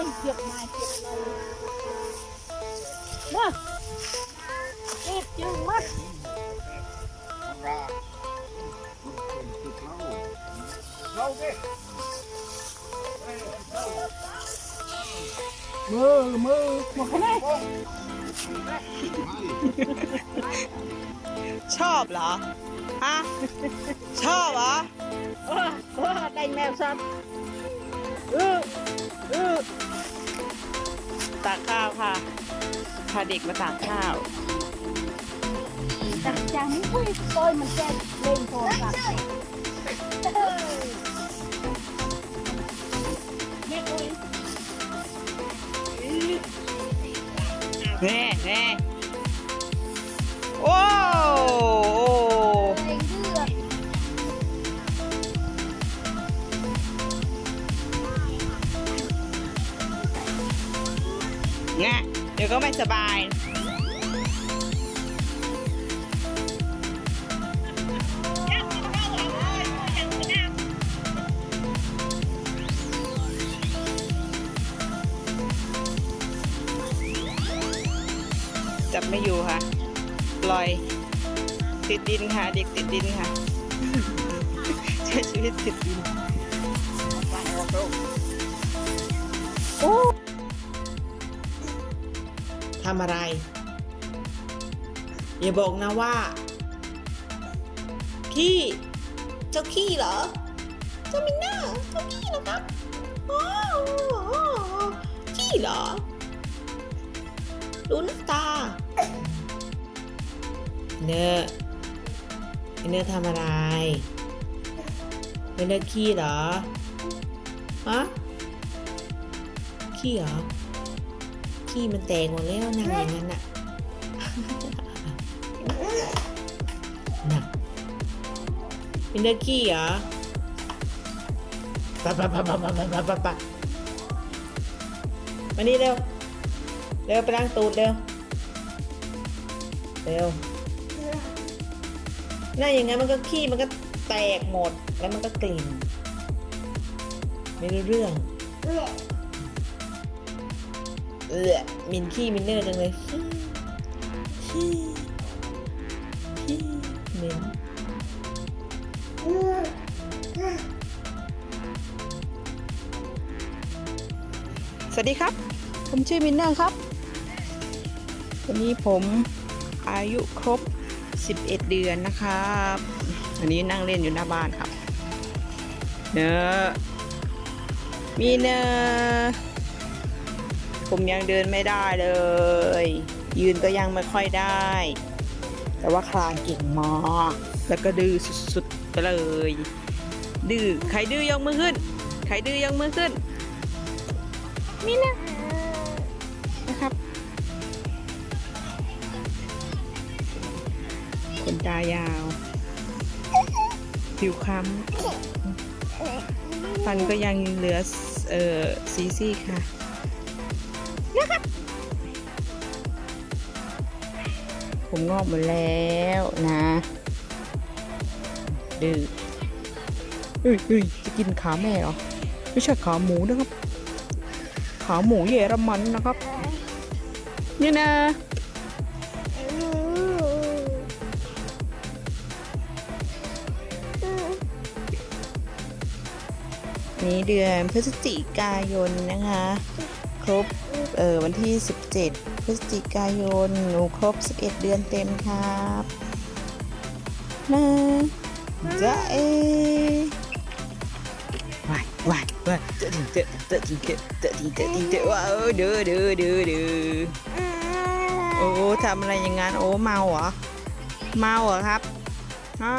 ยเก็บมาเก็บเลยเนาะเก็บจึงมัดเราเด้มือมือหมดแล้ชอบเหรอฮะชอบเหรอโอ้ได้แมวซ้บ ตากข้าวค่ะ พาเด็กมาตากข้าว จากจางนี้คุยโอยมันแก่เล่นโทรศัพท์แม่แม่แม่โอ้ แง่เดี๋ยวก็ไม่สบาย จับไม่อยู่ค่ะ ปล่อย ติดดินค่ะ เด็กติดดินค่ะใช้ชีวิตติดดิน ทำอะไร อย่าบอกนะว่า ขี้เจ้าขี้เหรอ เจ้ามินนอร์เจ้าขี้เหรอครับอ๋อขี้เหรอดูหน้าตา เนอเนอทำอะไรเนอขี้เหรอฮะขี้เหรอ ขี้มันแตกหมดแล้วนั่งอย่างนั้นน่ะน่ะเป็นเด็กขี้เหรอปะปะปะปะปะปะปะปะปะมานี่เร็ว เร็วไปล้างตูดเร็ว เร็วนั่นอย่างงั้นมันก็ขี้มันก็แตกหมดแล้วมันก็กลิ่นไม่รู้เรื่อง เออมินขี้มินเนอร์จังเลยขี้ขี้เหม็นสวัสดีครับ ผมชื่อมินเนอร์ครับ วันนี้ผมอายุครบ 11 เดือนนะครับวันนี้นั่งเล่นอยู่หน้าบ้านครับ เนอะมีเนอะ ผมยังเดินไม่ได้เลย ยืนก็ยังไม่ค่อยได้ แต่ว่าคลานเก่งมากแล้วก็ดื้อสุดๆไปเลย ดื้อใครดื้อยกมือขึ้นใครดื้อยกมือขึ้นมินะนะครับขนตายาว ผิวคล้ำฟันก็ยังเหลือเอ่อซีซี่ค่ะ ผมงอกหมดแล้วนะดื้อเฮ้ยเฮ้ยจะกินขาแม่เหรอ ไม่ใช่ขาหมูนะครับ ขาหมูเยอรมันนะครับ นี่นะนี้เดือนพฤศจิกายนนะคะ ครบ เออวันที่ 17 พฤศจิกายน หนูครบ 11 เดือนเต็มครับนะจ๊ะเอวายวายวายเจอจริงเจอเจอจริงเจอเจอจริงเจอจริงเจอว้าวเดือเดือเดือเดือโอ้ทำอะไรอย่างงั้นโอ้เมาเหรอเมาเหรอครับฮะ